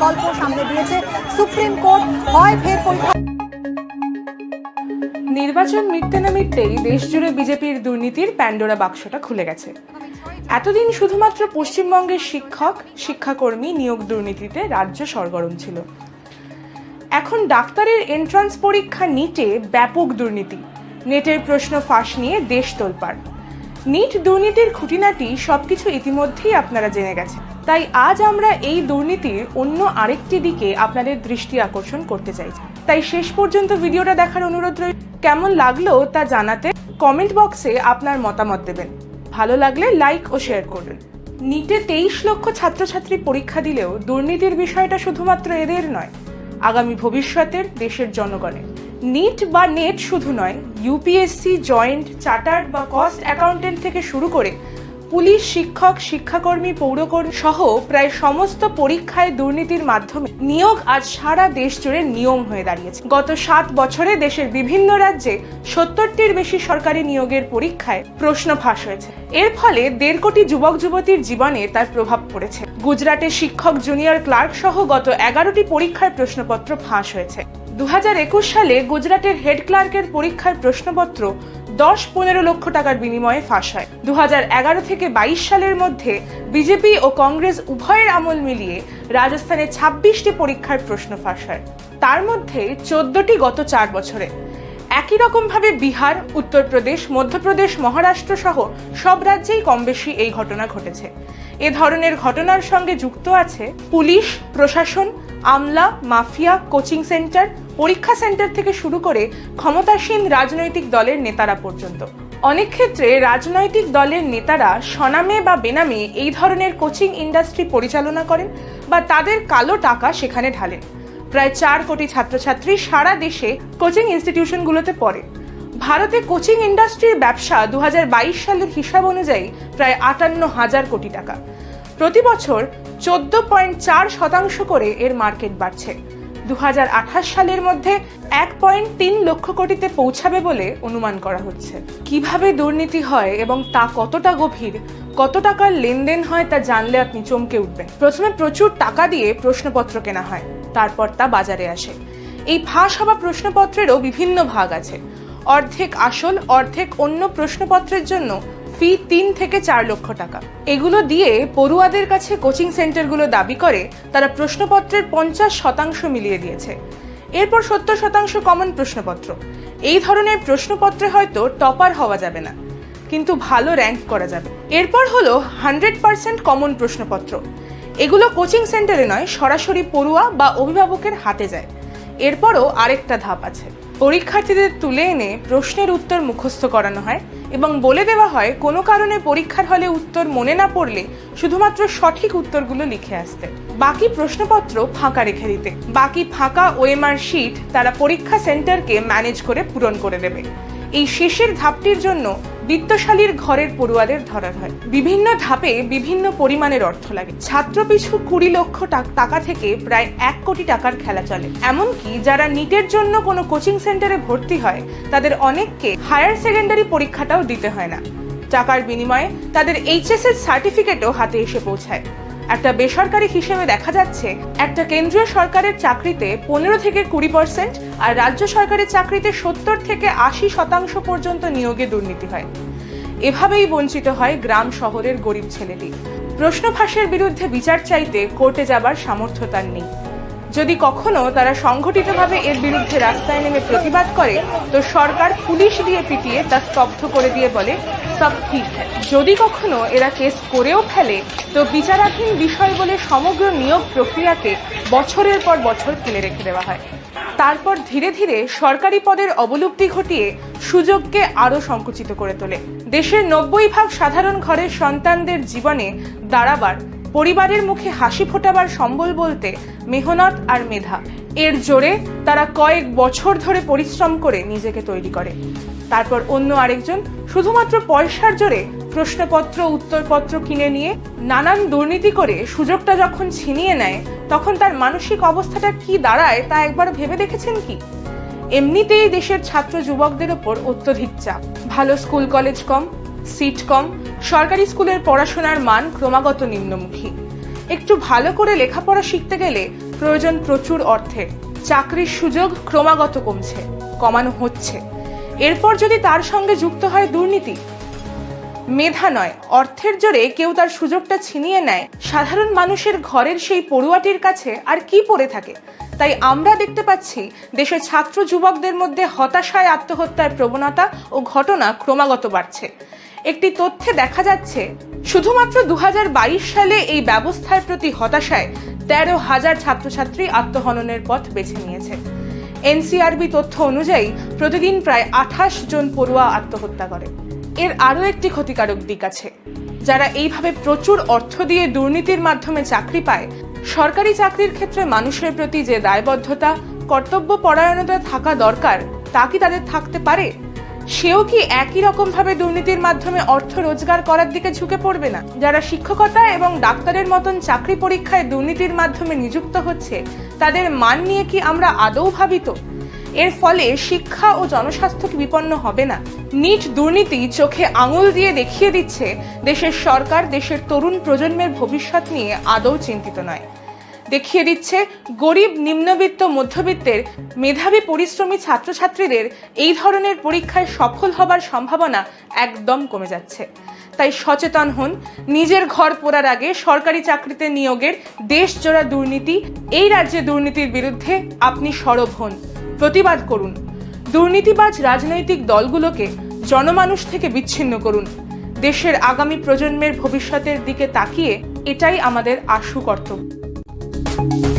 বিকল্প সামনে দিয়েছে সুপ্রিম কোর্ট। হয় ফের পরীক্ষা নির্বাচন মিটতে না মিটতেই দেশজুড়ে বিজেপির দুর্নীতির প্যান্ডোরা বাক্সটা খুলে গেছে। এতদিন শুধুমাত্র পশ্চিমবঙ্গের শিক্ষক, শিক্ষাকর্মী নিয়োগ দুর্নীতিতে রাজ্য সরগরম ছিল। এখন ডাক্তারের এন্ট্রান্স পরীক্ষা নিটে ব্যাপক দুর্নীতি। নেটের প্রশ্ন ফাঁস নিয়ে দেশ তোলপাড়। নিট দুর্নীতির খুঁটিনাটি সবকিছু ইতিমধ্যেই আপনারা জেনে গেছেন। তাই আজ আমরা এই দুর্নীতির অন্য আরেকটি দিকে আপনাদের দৃষ্টি আকর্ষণ করতে চাইছি। তাই শেষ পর্যন্ত ভিডিওটা দেখার অনুরোধ রইল। কেমন লাগল তা জানাতে কমেন্ট বক্সে আপনার মতামত দেবেন। ভালো লাগলে লাইক ও শেয়ার করবেন। নিটে তেইশ লক্ষ ছাত্রছাত্রী পরীক্ষা দিলেও দুর্নীতির বিষয়টা শুধুমাত্র এদের নয়, আগামী ভবিষ্যতের দেশের জনগণের। নিট বা নেট শুধু নয় ইউপিএসসি জয়েন্ট চার্টার্ড বা কস্ট অ্যাকাউন্টেন্ট থেকে শুরু করে পুলিশ শিক্ষক, শিক্ষাকর্মী, পৌরকর্মী সহ প্রায় সমস্ত পরীক্ষায় দুর্নীতির মাধ্যমে নিয়োগ আজ সারা দেশ জুড়ে নিয়ম হয়ে দাঁড়িয়েছে। গত সাত বছরে দেশের বিভিন্ন রাজ্যে সত্তরটির বেশি সরকারি নিয়োগের পরীক্ষায় প্রশ্ন ফাঁস হয়েছে। এর ফলে দেড় কোটি যুবক, যুবতীর জীবনে তার প্রভাব পড়েছে। গুজরাটে শিক্ষক জুনিয়র ক্লার্ক সহ গত এগারোটি পরীক্ষার প্রশ্নপত্র ফাঁস হয়েছে। দু হাজার একুশ সালে গুজরাটের হেড ক্লার্কের পরীক্ষার প্রশ্নপত্র দশ পনেরো লক্ষ টাকার বিনিময়ে ফাঁস হয়। দু থেকে বাইশ সালের মধ্যে বিজেপি ও কংগ্রেস উভয়ের আমল মিলিয়ে রাজস্থানে ছাব্বিশটি পরীক্ষার প্রশ্ন ফাঁস হয়। তার মধ্যে চোদ্দটি গত চার বছরে। একই রকমভাবে বিহার, উত্তরপ্রদেশ, মধ্যপ্রদেশ, মহারাষ্ট্র সহ সব রাজ্যেই কম বেশি এই ঘটনা ঘটেছে। এ ধরনের ঘটনার সঙ্গে যুক্ত আছে পুলিশ, প্রশাসন, আমলা, মাফিয়া, কোচিং সেন্টার পরীক্ষা সেন্টার থেকে শুরু করে ক্ষমতাসীন রাজনৈতিক দলের নেতারা পর্যন্ত। অনেক ক্ষেত্রে রাজনৈতিক দলের নেতারা সনামে বা বেনামে এই ধরনের কোচিং ইন্ডাস্ট্রি পরিচালনা করেন বা তাদের কালো টাকা সেখানে ঢালেন। প্রায় চার কোটি ছাত্রছাত্রী সারা দেশে কোচিং ইনস্টিটিউশনগুলোতে পড়ে। ভারতে কোচিং ইন্ডাস্ট্রির ব্যবসা দু হাজার বাইশ সালের হিসাব অনুযায়ী প্রায় আটান্ন হাজার কোটি টাকা। প্রতি বছর চোদ্দ পয়েন্ট চার শতাংশ করে এর মার্কেট বাড়ছে। দু হাজার আঠাশ সালের মধ্যে এক পয়েন্ট তিন লক্ষ কোটিতে পৌঁছাবে বলে অনুমান করা হচ্ছে। কীভাবে দুর্নীতি হয় এবং তা কতটা গভীর, কত টাকার লেনদেন হয় তা জানলে আপনি চমকে উঠবেন। প্রথমে প্রচুর টাকা দিয়ে প্রশ্নপত্র কেনা হয়, তারপর তা বাজারে আসে। এই ফাঁস হওয়া প্রশ্নপত্রেরও বিভিন্ন ভাগ আছে। অর্ধেক আসল, অর্ধেক অন্য প্রশ্নপত্রের জন্য ফি তিন থেকে চার লক্ষ টাকা। এগুলো দিয়ে পড়ুয়াদের কাছে কোচিং সেন্টারগুলো দাবি করে, তারা প্রশ্নপত্রের পঞ্চাশ শতাংশ মিলিয়ে দিয়েছে। এরপর সত্তর শতাংশ কমন প্রশ্নপত্র। এই ধরনের প্রশ্নপত্রে হয়তো টপার হওয়া যাবে না, কিন্তু ভালো র্যাঙ্ক করা যাবে। এরপর হলো হান্ড্রেড পার্সেন্ট কমন প্রশ্নপত্র। এগুলো কোচিং সেন্টারে নয়, সরাসরি পড়ুয়া বা অভিভাবকের হাতে যায়। এরপরও আরেকটা ধাপ আছে। পরীক্ষার্থীদের তুলে এনে প্রশ্নের উত্তর মুখস্থ করানো হয় এবং বলে দেওয়া হয়, কোনো কারণে পরীক্ষার হলে উত্তর মনে না পড়লে শুধুমাত্র সঠিক উত্তরগুলো লিখে আসতে। বাকি প্রশ্নপত্র ফাঁকা রেখে দিতে। বাকি ফাঁকা ওএমআর শিট তারা পরীক্ষা সেন্টারকে ম্যানেজ করে পূরণ করে দেবে। এই শেষের ধাপটির জন্য বিত্তশালীর ঘরের পড়ুয়াদের ধরার হয়। বিভিন্ন ধাপে বিভিন্ন পরিমাণের অর্থ লাগে। ছাত্র পিছু কুড়ি লক্ষ টাকা থেকে প্রায় এক কোটি টাকার খেলা চলে। এমনকি যারা নিটের জন্য কোনো কোচিং সেন্টারে ভর্তি হয়, তাদের অনেককে হায়ার সেকেন্ডারি পরীক্ষাটাও দিতে হয় না। টাকার বিনিময়ে তাদের এইচএসএস সার্টিফিকেটও হাতে এসে পৌঁছায়। একটা বেসরকারি হিসেবে দেখা যাচ্ছে, একটা কেন্দ্রীয় সরকারের চাকরিতে পনেরো থেকে কুড়ি পার্সেন্ট আর রাজ্য সরকারের চাকরিতে সত্তর থেকে আশি শতাংশ পর্যন্ত নিয়োগে দুর্নীতি হয়। এভাবেই বঞ্চিত হয় গ্রাম শহরের গরিব ছেলেটি প্রশ্ন ফাঁসের বিরুদ্ধে বিচার চাইতে কোর্টে যাবার সামর্থ্য তার নেই। যদি কখনো তারা সংগঠিতভাবে এর বিরুদ্ধে রাস্তায় নেমে প্রতিবাদ করে, তো সরকার পুলিশ দিয়ে পিটিয়ে তা স্তব্ধ করে দিয়ে বলে, সব ঠিক যদি কখনো এরা কেস করেও ফেলে, তো বিচারাধীন বিষয় বলে সমগ্র নিয়োগ প্রক্রিয়াকে বছরের পর বছর ফেলে রেখে দেওয়া হয়। তারপর ধীরে ধীরে সরকারি পদের অবলুপ্তি ঘটিয়ে সুযোগকে আরও সংকুচিত করে তোলে। দেশের নব্বই ভাগ সাধারণ ঘরের সন্তানদের জীবনে দাঁড়াবার পরিবারের মুখে হাসি ফোটাবার সম্বল বলতে মেহনত আর মেধা। এর জোরে তারা কয়েক বছর ধরে পরিশ্রম করে নিজেকে তৈরি করে। তারপর অন্য আরেকজন শুধুমাত্র পয়সার জোরে প্রশ্নপত্র, উত্তরপত্র কিনে নিয়ে নানান দুর্নীতি করে সুযোগটা যখন ছিনিয়ে নেয়, তখন তার মানসিক অবস্থাটা কি দাঁড়ায় তা একবার ভেবে দেখেছেন কি? এমনিতেই দেশের ছাত্র যুবকদের ওপর অত্যধিক চাপ। ভালো স্কুল, কলেজ কম, সিট কম সরকারি স্কুলের পড়াশোনার মান ক্রমাগত নিম্নমুখী। একটু ভালো করে লেখাপড়া শিখতে গেলে প্রয়োজন প্রচুর অর্থের। চাকরির সুযোগ ক্রমাগত কমছে, কমানো হচ্ছে। এরপর যদি তার সঙ্গে যুক্ত হয় দুর্নীতি, মেধা নয়, অর্থের জোরে কেউ তার সুযোগটা ছিনিয়ে নেয়। সাধারণ মানুষের ঘরের সেই পড়ুয়াটির কাছে আর কি পড়ে থাকে? তাই আমরা দেখতে পাচ্ছি দেশের ছাত্র যুবকদের মধ্যে হতাশায় আত্মহত্যার প্রবণতা ও ঘটনা ক্রমাগত বাড়ছে। একটি তথ্যে দেখা যাচ্ছে, শুধুমাত্র দু হাজার বাইশ সালে এই ব্যবস্থার প্রতি হতাশায় তেরো হাজার ছাত্রছাত্রী আত্মহননের পথ বেছে নিয়েছে। এনসিআরবি তথ্য অনুযায়ী প্রতিদিন প্রায় আঠাশ জন পড়ুয়া আত্মহত্যা করে। এর আরও একটি ক্ষতিকারক দিক আছে। যারা এইভাবে প্রচুর অর্থ দিয়ে দুর্নীতির মাধ্যমে চাকরি পায়, সরকারি চাকরির ক্ষেত্রে মানুষের প্রতি যে দায়বদ্ধতা কর্তব্য পরায়ণতা থাকা দরকার, তা কি তাদের থাকতে পারে? সেও কি একই রকম ভাবে দুর্নীতির মাধ্যমে অর্থ রোজগার করার দিকে ঝুঁকে পড়বে না? যারা শিক্ষকতা এবং ডাক্তারের মতন চাকরি পরীক্ষায় দুর্নীতির মাধ্যমে নিযুক্ত হচ্ছে, তাদের মান নিয়ে কি আমরা আদৌ ভাবিত? এর ফলে শিক্ষা ও জনস্বাস্থ্য কি বিপন্ন হবে না? নিট দুর্নীতি চোখে আঙুল দিয়ে দেখিয়ে দিচ্ছে, দেশের সরকার দেশের তরুণ প্রজন্মের ভবিষ্যৎ নিয়ে আদৌ চিন্তিত নয়। দেখিয়ে দিচ্ছে গরিব, নিম্নবিত্ত, মধ্যবিত্তের মেধাবী, পরিশ্রমী ছাত্রছাত্রীদের এই ধরনের পরীক্ষায় সফল হবার সম্ভাবনা একদম কমে যাচ্ছে। তাই সচেতন হন, নিজের ঘর পোড়ার আগে সরকারি চাকরিতে নিয়োগের দেশজোড়া দুর্নীতি, এই রাজ্যে দুর্নীতির বিরুদ্ধে আপনি সরব হন। প্রতিবাদ করুন। দুর্নীতিবাজ রাজনৈতিক দলগুলোকে জনমানুষ থেকে বিচ্ছিন্ন করুন। দেশের আগামী প্রজন্মের ভবিষ্যতের দিকে তাকিয়ে এটাই আমাদের আশু কর্তব্য। you